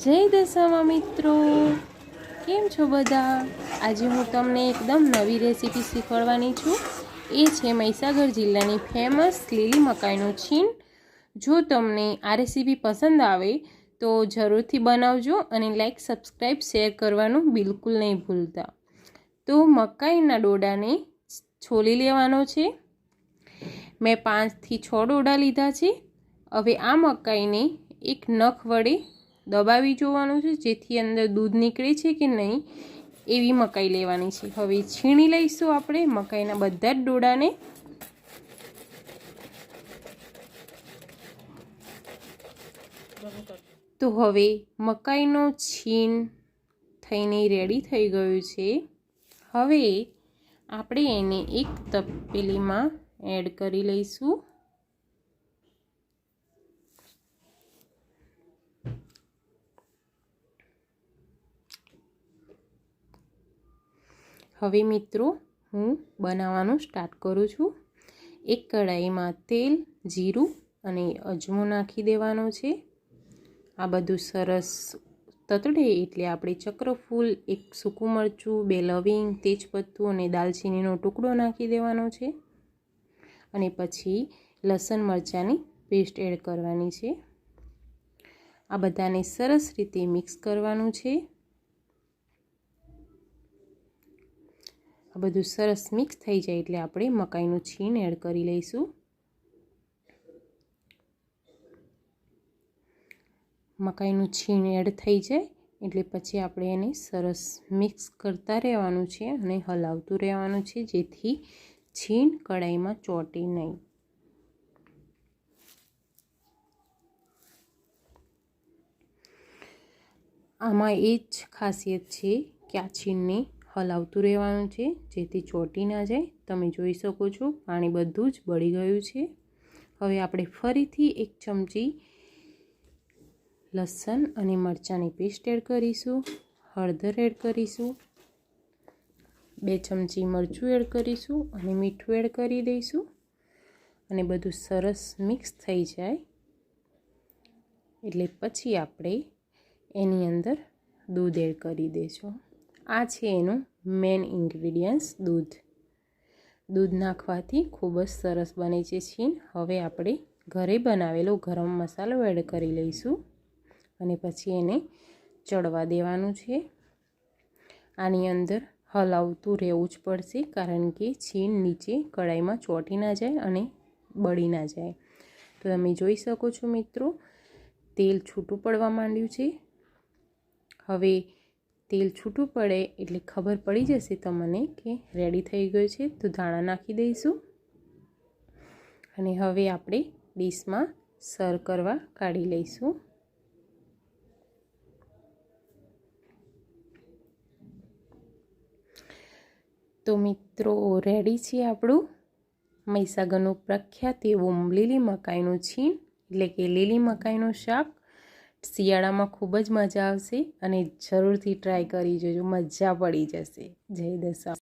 જય દશામાં મિત્રો. કેમ છો બધા? આજે હું તમને એકદમ નવી રેસીપી શીખવાડવાની છું. એ છે મહીસાગર જિલ્લાની ફેમસ લીલી મકાઈનું છીણ. જો તમને આ રેસીપી પસંદ આવે તો જરૂરથી બનાવજો અને લાઈક સબસ્ક્રાઈબ શેર કરવાનું બિલકુલ નહીં ભૂલતા. તો મકાઈના ડોડાને છોલી લેવાનો છે. મેં પાંચથી છ ડોડા લીધા છે. હવે આ મકાઈને એક નખ વડે દબાવી જોવાનું છે, જેથી અંદર દૂધ નીકળે છે કે નહીં, એવી મકાઈ લેવાની છે. હવે છીણી લઈશું આપણે મકાઈના બધા જ ડોડાને. તો હવે મકાઈનો છીણ થઈને રેડી થઈ ગયું છે. હવે આપણે એને એક તપેલીમાં એડ કરી લઈશું. હવે મિત્રો, હું બનાવવાનું સ્ટાર્ટ કરું છું. એક કઢાઈમાં તેલ, જીરું અને અજમો નાખી દેવાનો છે. આ બધું સરસ તતડે એટલે આપણે ચક્રફૂલ એક સૂકું મરચું, બે લવિંગ, તેજપત્તું અને દાલચીનીનો ટુકડો નાખી દેવાનો છે. અને પછી લસણ મરચાંની પેસ્ટ એડ કરવાની છે. આ બધાને સરસ રીતે મિક્સ કરવાનું છે. આ બધું સરસ મિક્સ થઈ જાય એટલે આપણે મકાઈનું છીણ એડ કરી લઈશું. મકાઈનું છીણ એડ થઈ જાય એટલે પછી આપણે એને સરસ મિક્સ કરતા રહેવાનું છે અને હલાવતું રહેવાનું છે, જેથી છીણ કઢાઈમાં ચોટે નહીં. આમાં એ જ ખાસિયત છે કે આ છીણને હલાવતું રહેવાનું છે. જેથી ચોટી ના જાય. તમે જોઈ શકો છો, પાણી બધું જ બળી ગયું છે. હવે આપણે ફરીથી એક ચમચી લસણ અને મરચાંની પેસ્ટ એડ કરીશું. હળદર એડ કરીશું. બે ચમચી મરચું એડ કરીશું અને મીઠું એડ કરી દઈશું. અને બધું સરસ મિક્સ થઈ જાય. એટલે પછી આપણે એની અંદર દૂધ એડ કરી દઈશું આ છે એનું મેન ઇન્ગ્રીડિયન્ટ્સ દૂધ. દૂધ નાખવાથી ખૂબ જ સરસ બને છે છીન હવે આપણે ઘરે બનાવેલો ગરમ મસાલો એડ કરી લઈશું અને પછી એને ચડવા દેવાનું છે. આની અંદર હલાવતું રહેવું જ પડશે કારણ કે છીણ નીચે કઢાઈમાં ચોંટી ના જાય અને બળી ના જાય. તો તમે જોઈ શકો છો મિત્રો, તેલ છૂટું પડવા માંડ્યું છે. હવે તેલ છૂટું પડે એટલે ખબર પડી જશે તમને કે રેડી થઈ ગયું છે, તો ધાણા નાખી દઈશું. અને હવે આપણે ડીશમાં સર્વ કરવા કાઢી લઈશું. તો મિત્રો રેડી છે આપણું મહીસાગરનું પ્રખ્યાત એવું લીલી મકાઈનું છીણ, એટલે કે લીલી મકાઈનું શાક. શિયાળામાં ખૂબ જ મજા આવશે અને જરૂરથી ટ્રાય કરી જોજો, મજા પડી જશે. જય દશા.